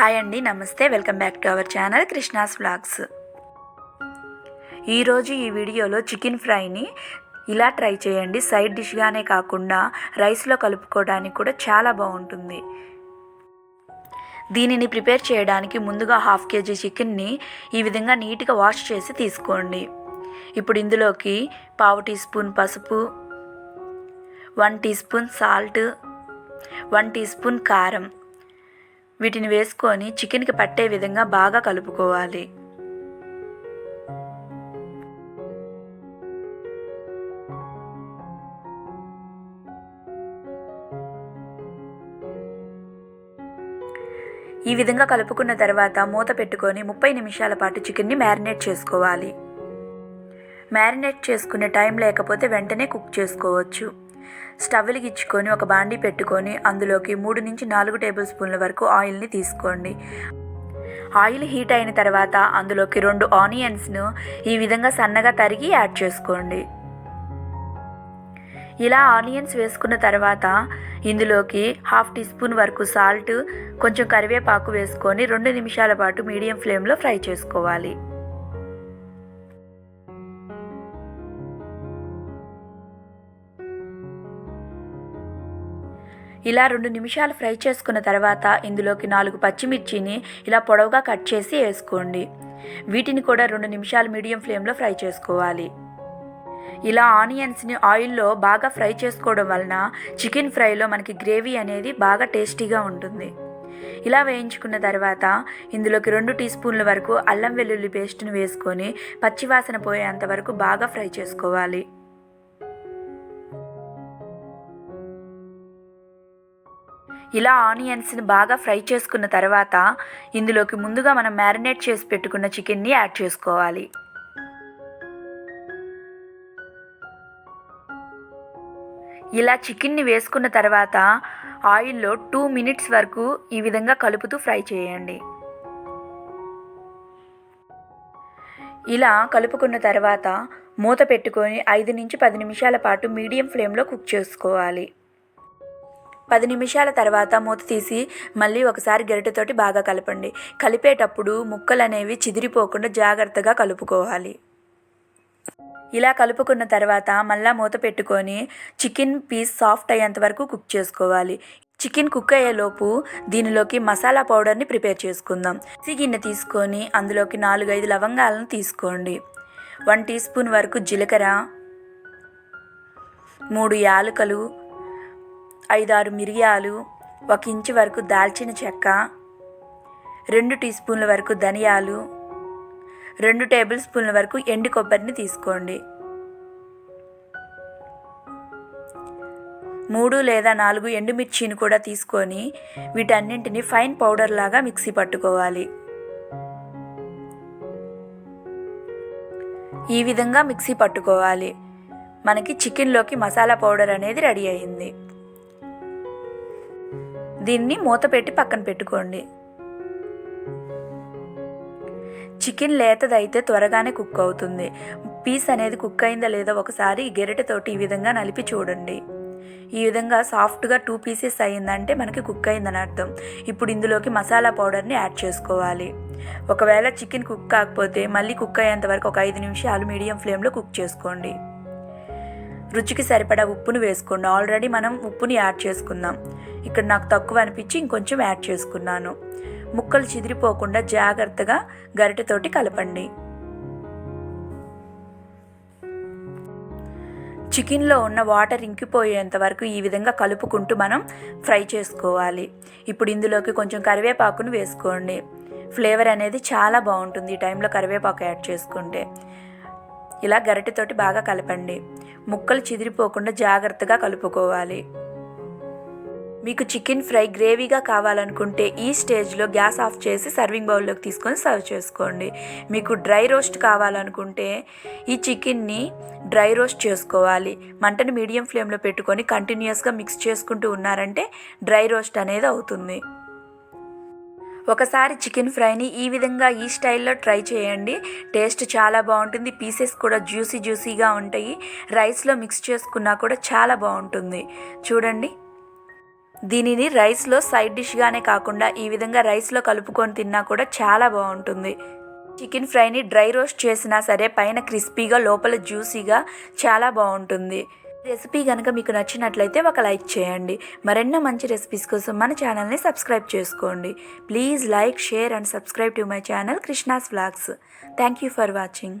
Hi అండి నమస్తే. Welcome back to our channel Krishna's vlogs. ఈరోజు ఈ వీడియోలో చికెన్ ఫ్రైని ఇలా ట్రై చేయండి. సైడ్ డిష్గానే కాకుండా రైస్లో కలుపుకోవడానికి కూడా చాలా బాగుంటుంది. దీనిని ప్రిపేర్ చేయడానికి ముందుగా హాఫ్ కేజీ చికెన్ని ఈ విధంగా నీట్గా వాష్ చేసి తీసుకోండి. ఇప్పుడు ఇందులోకి పావు టీ స్పూన్ పసుపు one teaspoon salt one teaspoon కారం వీటిని వేసుకొని చికెన్కి పట్టే విధంగా బాగా కలుపుకోవాలి. ఈ విధంగా కలుపుకున్న తర్వాత మూత పెట్టుకొని ముప్పై నిమిషాల పాటు చికెన్ని మ్యారినేట్ చేసుకోవాలి. మ్యారినేట్ చేసుకునే టైం లేకపోతే వెంటనే కుక్ చేసుకోవచ్చు. స్టవ్ వెలిగించుకొని ఒక బాండీ పెట్టుకొని అందులోకి మూడు నుంచి నాలుగు టేబుల్ స్పూన్ల వరకు ఆయిల్ని తీసుకోండి. ఆయిల్ హీట్ అయిన తర్వాత అందులోకి రెండు ఆనియన్స్ను ఈ విధంగా సన్నగా తరిగి యాడ్ చేసుకోండి. ఇలా ఆనియన్స్ వేసుకున్న తర్వాత ఇందులోకి హాఫ్ టీ స్పూన్ వరకు సాల్ట్ కొంచెం కరివేపాకు వేసుకొని రెండు నిమిషాల పాటు మీడియం ఫ్లేమ్లో ఫ్రై చేసుకోవాలి. ఇలా రెండు నిమిషాలు ఫ్రై చేసుకున్న తర్వాత ఇందులోకి నాలుగు పచ్చిమిర్చిని ఇలా పొడవుగా కట్ చేసి వేసుకోండి. వీటిని కూడా రెండు నిమిషాలు మీడియం ఫ్లేమ్లో ఫ్రై చేసుకోవాలి. ఇలా ఆనియన్స్ని ఆయిల్లో బాగా ఫ్రై చేసుకోవడం వలన చికెన్ ఫ్రైలో మనకి గ్రేవీ అనేది బాగా టేస్టీగా ఉంటుంది. ఇలా వేయించుకున్న తర్వాత ఇందులోకి రెండు టీ స్పూన్ల వరకు అల్లం వెల్లుల్లి పేస్ట్ని వేసుకొని పచ్చివాసన పోయేంత వరకు బాగా ఫ్రై చేసుకోవాలి. ఇలా ఆనియన్స్ని బాగా ఫ్రై చేసుకున్న తర్వాత ఇందులోకి ముందుగా మనం మ్యారినేట్ చేసి పెట్టుకున్న చికెన్ని యాడ్ చేసుకోవాలి. ఇలా చికెన్ని వేసుకున్న తర్వాత ఆయిల్లో టూ మినిట్స్ వరకు ఈ విధంగా కలుపుతూ ఫ్రై చేయండి. ఇలా కలుపుకున్న తర్వాత మూత పెట్టుకొని ఐదు నుంచి పది నిమిషాల పాటు మీడియం ఫ్లేమ్లో కుక్ చేసుకోవాలి. పది నిమిషాల తర్వాత మూత తీసి మళ్ళీ ఒకసారి గరిటెతోటి బాగా కలపండి. కలిపేటప్పుడు ముక్కలు అనేవి చిదిరిపోకుండా జాగ్రత్తగా కలుపుకోవాలి. ఇలా కలుపుకున్న తర్వాత మళ్ళా మూత పెట్టుకొని చికెన్ పీస్ సాఫ్ట్ అయ్యేంత వరకు కుక్ చేసుకోవాలి. చికెన్ కుక్ అయ్యేలోపు దీనిలోకి మసాలా పౌడర్ని ప్రిపేర్ చేసుకుందాం. మిక్సీ గిన్నె తీసుకొని అందులోకి నాలుగైదు లవంగాలను తీసుకోండి. వన్ టీ స్పూన్ వరకు జీలకర్ర మూడు యాలకలు ఐదారు మిరియాలు ఒక ఇంచు వరకు దాల్చిన చెక్క రెండు టీ స్పూన్ల వరకు ధనియాలు రెండు టేబుల్ స్పూన్ల వరకు ఎండు కొబ్బరిని తీసుకోండి. మూడు లేదా నాలుగు ఎండుమిర్చిని కూడా తీసుకొని వీటన్నింటిని ఫైన్ పౌడర్ లాగా మిక్సీ పట్టుకోవాలి. ఈ విధంగా మిక్సీ పట్టుకోవాలి. మనకి చికెన్లోకి మసాలా పౌడర్ అనేది రెడీ అయింది. దీన్ని మూత పెట్టి పక్కన పెట్టుకోండి. చికెన్ లేతదైతే త్వరగానే కుక్ అవుతుంది. పీస్ అనేది కుక్ అయిందా లేదా ఒకసారి గెరటతోటి ఈ విధంగా నలిపి చూడండి. ఈ విధంగా సాఫ్ట్గా టూ పీసెస్ అయ్యిందంటే మనకి కుక్ అయిందని అర్థం. ఇప్పుడు ఇందులోకి మసాలా పౌడర్ని యాడ్ చేసుకోవాలి. ఒకవేళ చికెన్ కుక్ కాకపోతే మళ్ళీ కుక్ అయ్యేంత వరకు ఒక ఐదు నిమిషాలు మీడియం ఫ్లేమ్లో కుక్ చేసుకోండి. రుచికి సరిపడా ఉప్పును వేసుకోండి. ఆల్రెడీ మనం ఉప్పుని యాడ్ చేసుకుందాం ఇక్కడ నాకు తక్కువ అనిపించి ఇంకొంచెం యాడ్ చేసుకున్నాను. ముక్కలు చిదిరిపోకుండా జాగ్రత్తగా గరిటెతోటి కలపండి. చికెన్లో ఉన్న వాటర్ ఇంకిపోయేంత వరకు ఈ విధంగా కలుపుకుంటూ మనం ఫ్రై చేసుకోవాలి. ఇప్పుడు ఇందులోకి కొంచెం కరివేపాకును వేసుకోండి. ఫ్లేవర్ అనేది చాలా బాగుంటుంది ఈ టైంలో కరివేపాకు యాడ్ చేసుకుంటే. ఇలా గరిటెతోటి బాగా కలపండి. ముక్కలు చిదిరిపోకుండా జాగ్రత్తగా కలుపుకోవాలి. మీకు చికెన్ ఫ్రై గ్రేవీగా కావాలనుకుంటే ఈ స్టేజ్లో గ్యాస్ ఆఫ్ చేసి సర్వింగ్ బౌల్లోకి తీసుకొని సర్వ్ చేసుకోండి. మీకు డ్రై రోస్ట్ కావాలనుకుంటే ఈ చికెన్ని డ్రై రోస్ట్ చేసుకోవాలి. మంటను మీడియం ఫ్లేమ్లో పెట్టుకొని కంటిన్యూస్గా మిక్స్ చేసుకుంటూ ఉన్నారంటే డ్రై రోస్ట్ అనేది అవుతుంది. ఒకసారి చికెన్ ఫ్రైని ఈ విధంగా ఈ స్టైల్లో ట్రై చేయండి. టేస్ట్ చాలా బాగుంటుంది. పీసెస్ కూడా జ్యూసీ జ్యూసీగా ఉంటాయి. రైస్లో మిక్స్ చేసుకున్నా కూడా చాలా బాగుంటుంది. చూడండి. దీనిని రైస్లో సైడ్ డిష్గానే కాకుండా ఈ విధంగా రైస్లో కలుపుకొని తిన్నా కూడా చాలా బాగుంటుంది. చికెన్ ఫ్రైని డ్రై రోస్ట్ చేసినా సరే పైన క్రిస్పీగా లోపల జ్యూసీగా చాలా బాగుంటుంది. రెసిపీ కనుక మీకు నచ్చినట్లయితే ఒక లైక్ చేయండి. మరెన్నో మంచి రెసిపీస్ కోసం మన ఛానల్ని సబ్స్క్రైబ్ చేసుకోండి. Please like share and subscribe to my channel Krishna's vlogs. Thank you for watching.